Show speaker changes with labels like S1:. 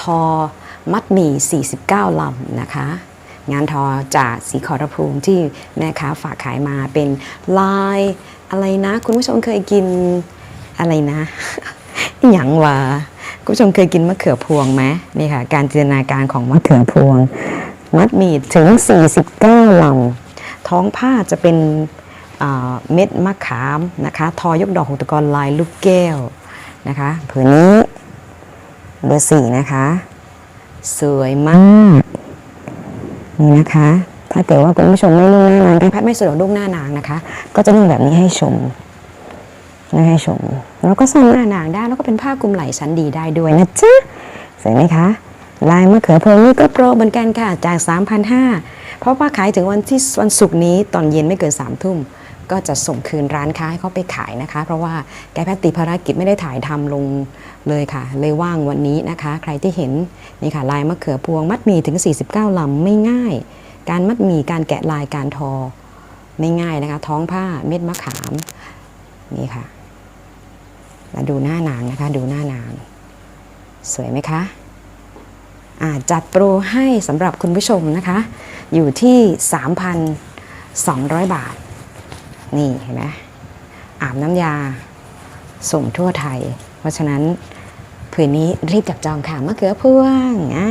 S1: ทอมัดหมี่ 49 ลำนะคะ งานทอจากสีขอรภูมิที่แม่ค้าฝากขายมาเป็นลายอะไรนะ คุณผู้ชมเคยกินอะไรนะหย่างวะคุณผู้ชมเคยกินมะเขือพวงไหมนี่ค่ะ การจินตนาการของมะเขือพวง มัดหมี่ถึง 49 ลำ ท้องผ้าจะเป็นเม็ดมะขามนะคะ ทอยกดอกหกตะกอนลายลูกแก้วนะคะผืนนี้ เบอร์สี่นะคะ สวยมากนี่นะคะ ถ้าเกิดว่าคุณผู้ชมไม่นุ่งหน้านางแพทย์ไม่สะดวกนุ่งหน้านางนะคะ ก็จะนุ่งแบบนี้ให้ชมนี่ให้ชม แล้วก็ซ่อนหน้านางได้แล้วก็เป็นผ้าคลุมไหล่ชั้นดีได้ด้วยนะจ๊ะสวยไหมคะ ลายมะเขือพวงนี่ก็โปรเหมือนกันค่ะจาก 3,500เพราะว่าขายถึงวันที่วันศุกร์นี้ตอนเย็นไม่เกิน3ามทุ่ม ก็จะส่งคืนร้านค้าให้เขาไปขายนะคะ เพราะว่าแกแพทย์ติภารกิจไม่ได้ถ่ายทำลงเลยค่ะ เลยว่างวันนี้นะคะ ใครที่เห็นนี่ค่ะลายมะเขือพวงมัดหมีถึง 49ลำไม่ง่าย การมัดหมีการแกะลายการทอไม่ง่ายนะคะ ท้องผ้าเม็ดมะขามนี่ค่ะแล้วดูหน้านางนะคะ ดูหน้านางสวยไหมคะจัดโปรให้สำหรับคุณผู้ชมนะคะ อยู่ที่ 3,200 บาท นี่เห็นไหมอาบน้ำยาส่งทั่วไทย เพราะฉะนั้นผืนนี้รีบจับจองค่ะมะเขือพวงอ่า